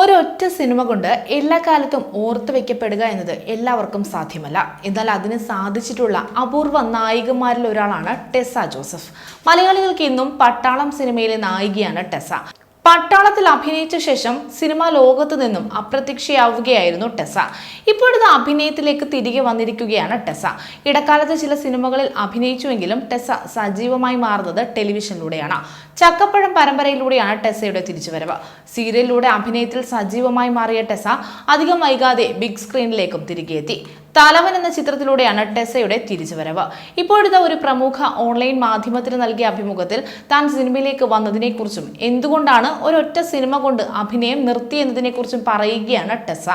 ഒരൊറ്റ സിനിമ കൊണ്ട് എല്ലാ കാലത്തും ഓർത്തു വെക്കപ്പെടുക എന്നത് എല്ലാവർക്കും സാധ്യമല്ല. എന്നാൽ അതിന് സാധിച്ചിട്ടുള്ള അപൂർവ നായികമാരിൽ ഒരാളാണ് ടെസ ജോസഫ്. മലയാളികൾക്ക് ഇന്നും പട്ടാളം സിനിമയിലെ നായികയാണ് ടെസ പട്ടാളത്തിൽ അഭിനയിച്ച ശേഷം സിനിമാ ലോകത്ത് നിന്നും അപ്രത്യക്ഷയാവുകയായിരുന്നു ടെസ. ഇപ്പോഴത്തെ അഭിനയത്തിലേക്ക് തിരികെ വന്നിരിക്കുകയാണ് ടെസ. ഇടക്കാലത്ത് ചില സിനിമകളിൽ അഭിനയിച്ചുവെങ്കിലും ടെസ സജീവമായി മാറുന്നത് ടെലിവിഷനിലൂടെയാണ്. ചക്കപ്പഴം പരമ്പരയിലൂടെയാണ് ടെസയുടെ തിരിച്ചുവരവ്. സീരിയലിലൂടെ അഭിനയത്തിൽ സജീവമായി മാറിയ ടെസ അധികം വൈകാതെ ബിഗ് സ്ക്രീനിലേക്കും തിരികെ എത്തി തലവൻ എന്ന ചിത്രത്തിലൂടെയാണ് ടെസയുടെ തിരിച്ചുവരവ്. ഇപ്പോഴത്തെ ഒരു പ്രമുഖ ഓൺലൈൻ മാധ്യമത്തിന് നൽകിയ അഭിമുഖത്തിൽ താൻ സിനിമയിലേക്ക് വന്നതിനെക്കുറിച്ചും എന്തുകൊണ്ടാണ് ഒരൊറ്റ സിനിമ കൊണ്ട് അഭിനയം നിർത്തി എന്നതിനെക്കുറിച്ചും പറയുകയാണ് ടെസ.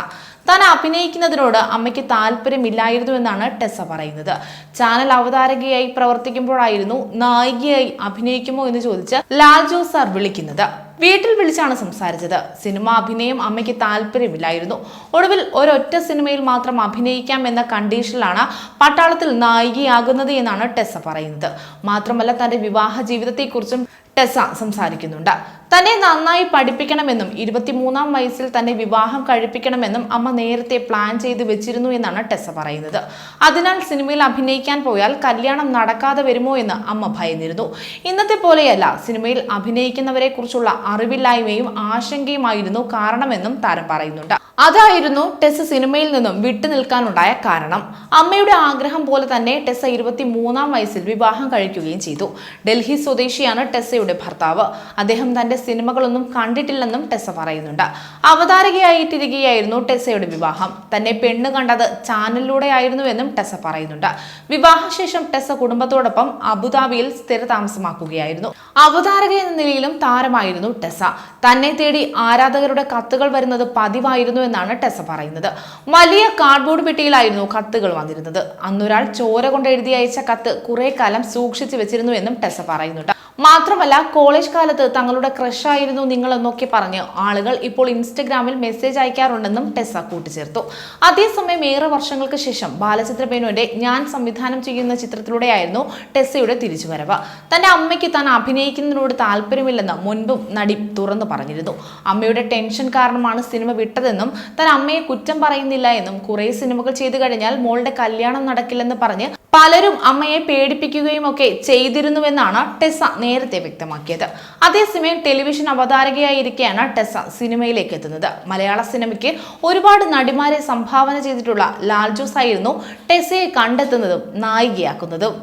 താൻ അഭിനയിക്കുന്നതിനോട് അമ്മയ്ക്ക് താല്പര്യമില്ലായിരുന്നു എന്നാണ് ടെസ പറയുന്നത്. ചാനൽ അവതാരകയായി പ്രവർത്തിക്കുമ്പോഴായിരുന്നു നായികയായി അഭിനയിക്കുമോ എന്ന് ചോദിച്ച് ലാൽ ജോസ് സാർ വിളിക്കുന്നത്. വീട്ടിൽ വിളിച്ചാണ് സംസാരിച്ചത്. സിനിമ അഭിനയം അമ്മയ്ക്ക് താല്പര്യമില്ലായിരുന്നു. ഒടുവിൽ ഒരൊറ്റ സിനിമയിൽ മാത്രം അഭിനയിക്കാം എന്ന കണ്ടീഷനിലാണ് പട്ടാളത്തിൽ നായികയാകുന്നത് എന്നാണ് ടെസ പറയുന്നത്. മാത്രമല്ല തന്റെ വിവാഹ ജീവിതത്തെക്കുറിച്ചും ടെസ സംസാരിക്കുന്നുണ്ട്. തന്നെ നന്നായി പഠിപ്പിക്കണമെന്നും ഇരുപത്തിമൂന്നാം വയസ്സിൽ തന്നെ വിവാഹം കഴിപ്പിക്കണമെന്നും അമ്മ നേരത്തെ പ്ലാൻ ചെയ്ത് വെച്ചിരുന്നു എന്നാണ് ടെസ പറയുന്നത്. അതിനാൽ സിനിമയിൽ അഭിനയിക്കാൻ പോയാൽ കല്യാണം നടക്കാതെ വരുമോ എന്ന് അമ്മ ഭയന്നിരുന്നു. ഇന്നത്തെ പോലെയല്ല സിനിമയിൽ അഭിനയിക്കുന്നവരെ കുറിച്ചുള്ള അറിവില്ലായ്മയും ആശങ്കയുമായിരുന്നു കാരണമെന്നും താരം പറയുന്നുണ്ട്. അതായിരുന്നു ടെസ് സിനിമയിൽ നിന്നും വിട്ടുനിൽക്കാനുണ്ടായ കാരണം. അമ്മയുടെ ആഗ്രഹം പോലെ തന്നെ ടെസ ഇരുപത്തി മൂന്നാം വയസ്സിൽ വിവാഹം കഴിക്കുകയും ചെയ്തു. ഡൽഹി സ്വദേശിയാണ് ടെസയുടെ ഭർത്താവ്. അദ്ദേഹം തന്റെ സിനിമകളൊന്നും കണ്ടിട്ടില്ലെന്നും ടെസ പറയുന്നുണ്ട്. അവതാരകയായിട്ടിരിക്കുകയായിരുന്നു ടെസയുടെ വിവാഹം. തന്നെ പെണ്ണ് കണ്ടത് ചാനലിലൂടെ ആയിരുന്നുവെന്നും ടെസ പറയുന്നുണ്ട്. വിവാഹശേഷം ടെസ കുടുംബത്തോടൊപ്പം അബുദാബിയിൽ സ്ഥിരതാമസമാക്കുകയായിരുന്നു. അവതാരക എന്ന നിലയിലും താരമായിരുന്നു ടെസ. തന്നെ തേടി ആരാധകരുടെ കത്തുകൾ വരുന്നത് പതിവായിരുന്നു എന്നാണ് ടെസ പറയുന്നത്. വലിയ കാർഡ്ബോർഡ് പെട്ടിയിലായിരുന്നു കത്തുകൾ വന്നിരുന്നത്. അന്നൊരാൾ ചോര കൊണ്ട് എഴുതി അയച്ച കത്ത് കുറെ കാലം സൂക്ഷിച്ചു വെച്ചിരുന്നു എന്നും ടെസ പറയുന്നുണ്ട്. മാത്രമല്ല കോളേജ് കാലത്ത് തങ്ങളുടെ ക്രഷായിരുന്നു നിങ്ങൾ എന്നൊക്കെ പറഞ്ഞ് ആളുകൾ ഇപ്പോൾ ഇൻസ്റ്റഗ്രാമിൽ മെസ്സേജ് അയക്കാറുണ്ടെന്നും ടെസ കൂട്ടിച്ചേർത്തു. അതേസമയം ഏറെ വർഷങ്ങൾക്ക് ശേഷം ബാലചന്ദ്ര മേനോന്റെ ഞാൻ സംവിധാനം ചെയ്യുന്ന ചിത്രത്തിലൂടെയായിരുന്നു ടെസയുടെ തിരിച്ചുവരവ്. തന്റെ അമ്മയ്ക്ക് താൻ അഭിനയിക്കുന്നതിനോട് താല്പര്യമില്ലെന്ന് മുൻപും നടി തുറന്നു പറഞ്ഞിരുന്നു. അമ്മയുടെ ടെൻഷൻ കാരണമാണ് സിനിമ വിട്ടതെന്നും താൻ അമ്മയെ കുറ്റം പറയുന്നില്ല എന്നും കുറേ സിനിമകൾ ചെയ്തു കഴിഞ്ഞാൽ മോളുടെ കല്യാണം നടക്കില്ലെന്ന് പറഞ്ഞ് പലരും അമ്മയെ പേടിപ്പിക്കുകയും ഒക്കെ ചെയ്തിരുന്നുവെന്നാണ് ടെസ നേരത്തെ വ്യക്തമാക്കിയത്. അതേസമയം ടെലിവിഷൻ അവതാരകയായിരിക്കെയാണ് ടെസ സിനിമയിലേക്ക് എത്തുന്നത്. മലയാള സിനിമയ്ക്ക് ഒരുപാട് നടിമാരെ സംഭാവന ചെയ്തിട്ടുള്ള ലാൽ ജോസ് ആയിരുന്നു ടെസയെ കണ്ടെത്തുന്നതും നായികയാക്കുന്നതും.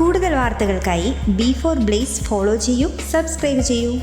കൂടുതൽ വാർത്തകൾക്കായി ബി ഫോർ ബ്ലേസ് ഫോളോ ചെയ്യൂ സബ്സ്ക്രൈബ് ചെയ്യൂ.